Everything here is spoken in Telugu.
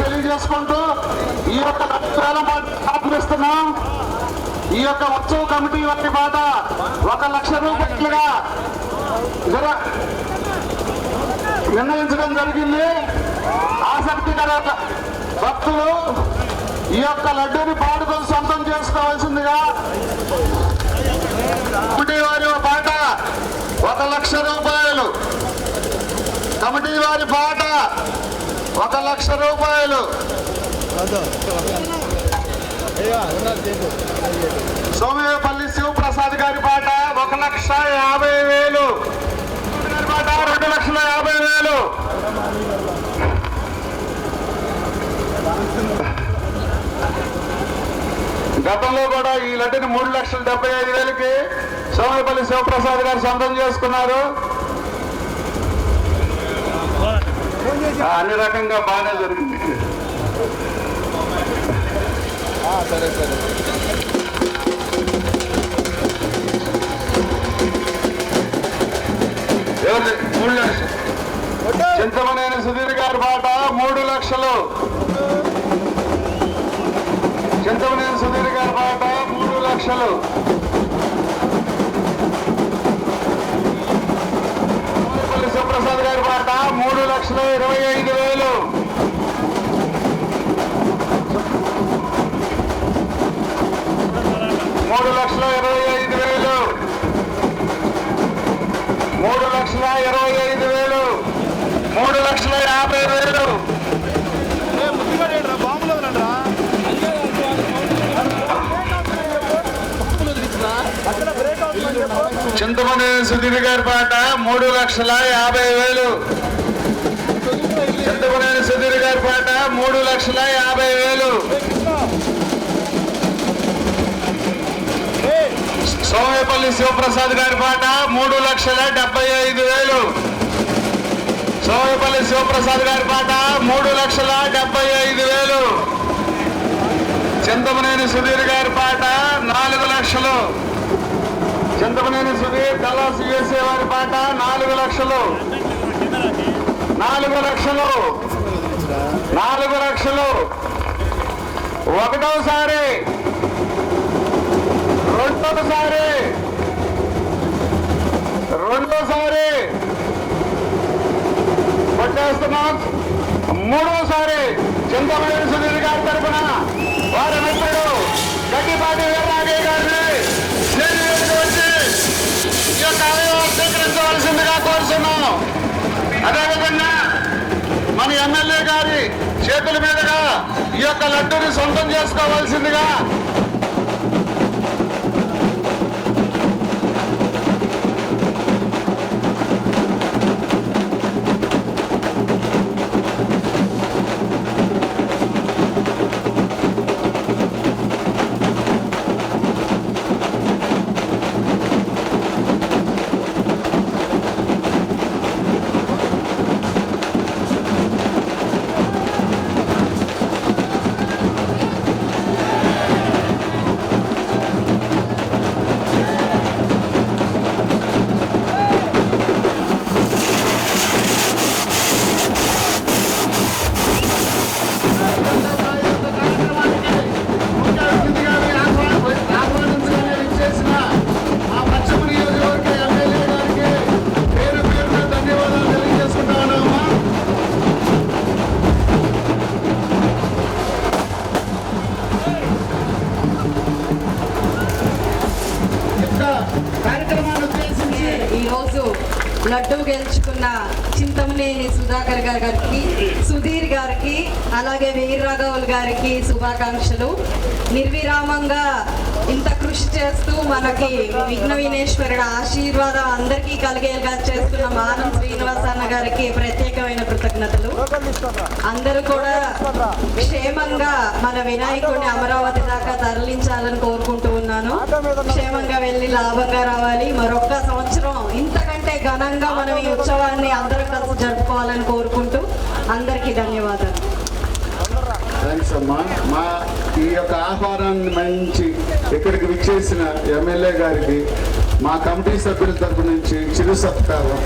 తెలియజేసుకుంటూ ఈ యొక్క లక్ష్యాలను సాధిస్తున్నాం ఈ యొక్క ఉత్సవ కమిటీ వారి బాధ ఒక లక్ష రూపాయలుగా నిర్ణయించడం జరిగింది. ఆసక్తికర భక్తులు ఈ యొక్క లడ్డూని పాడుకొని సొంతం చేసుకోవాల్సిందిగా వారి బాట ఒక లక్ష రూపాయలు కమిటీ వారి పాట ఒక లక్ష రూపాయలు. సోమేపల్లి శివప్రసాద్ గారి పాట ఒక లక్ష యాభై వేలు. గారి పాట రెండు లక్షల యాభై వేలు. గతంలో కూడా ఈ లడ్డుని మూడు లక్షల డెబ్బై ఐదు వేలకి సోమేపల్లి శివప్రసాద్ గారు సొంతం చేసుకున్నారు. అన్ని రకంగా బాగానే జరిగింది. సరే సరే. ఎవరిది? మూడు లక్షలు చింతమనేని సుధీర్ గారి పాట మూడు లక్షలు. చింతమనేని సుధీర్ గారి పాట మూడు లక్షలు. లక్షల ఇరవై ఐదు వేలు. మూడు లక్షల ఇరవై ఐదు వేలు. మూడు లక్షల ఇరవై ఐదు వేలు. మూడు లక్షల యాభై వేలు. చింతమనేని సుధీర్ గారి పాట మూడు లక్షల యాభై వేలు చింతమనేని సుధీర్ గారి పాట మూడు లక్షల యాభై వేలు. సోమేపల్లి శివప్రసాద్ గారి పాట మూడు లక్షల డెబ్బై ఐదు వేలు. సోమేపల్లి శివప్రసాద్ గారి పాట మూడు లక్షల డెబ్బై ఐదు వేలు. చింతమనేని సుధీర్ గారి పాట నాలుగు లక్షలు. చింతమనేని సుధీర్ కళాస్ యుఎస్ఏ వారి పాట నాలుగు లక్షలు. నాలుగు లక్షలు. నాలుగు లక్షలు ఒకటోసారి. రెండోసారి. రెండోసారి. పట్టేస్తున్నాం మూడోసారి. చింతమనేని సునీల్ గారి తరఫున వారి మిత్రుడు గట్టిపాటి వీరరాజయ్య గారిని వచ్చి ఈ యొక్క ఆలయం స్వీకరించవలసిందిగా కోరు అదేవిధంగా మన ఎమ్మెల్యే గారి చేతుల మీదుగా ఈ యొక్క లడ్డూని సొంతం చేసుకోవాల్సిందిగా లడ్డు గెలుచుకున్న చింతమనేని సుధాకర్ గారికి సుధీర్ గారికి అలాగే వీర్రాఘవుల్ గారికి శుభాకాంక్షలు. నిర్విరామంగా ఇంత కృషి చేస్తూ మనకి విఘ్న విఘ్నేశ్వరుడు ఆశీర్వాదం అందరికీ కలిగేలా చేస్తున్న మానం శ్రీనివాసన్న గారికి ప్రత్యేకమైన కృతజ్ఞతలు. అందరూ కూడా క్షేమంగా మన వినాయకుడిని అమరావతి దాకా తరలించాలని కోరుకుంటూ ఉన్నాను. క్షేమంగా వెళ్ళి లాభంగా రావాలి. మరొక్క సంవత్సరం ఇంత ఘనంగా మనం ఈ ఉత్సవాన్ని అందరం కలిసి జరుపుకోవాలని కోరుకుంటూ అందరికీ ధన్యవాదాలు. థ్యాంక్స్ అమ్మా. మా ఈ యొక్క ఆహ్వానాన్ని మంచి ఇక్కడికి విచ్చేసిన ఎమ్మెల్యే గారికి మా కమిటీ సభ్యుల తరపు నుంచి చిరు సత్కారం.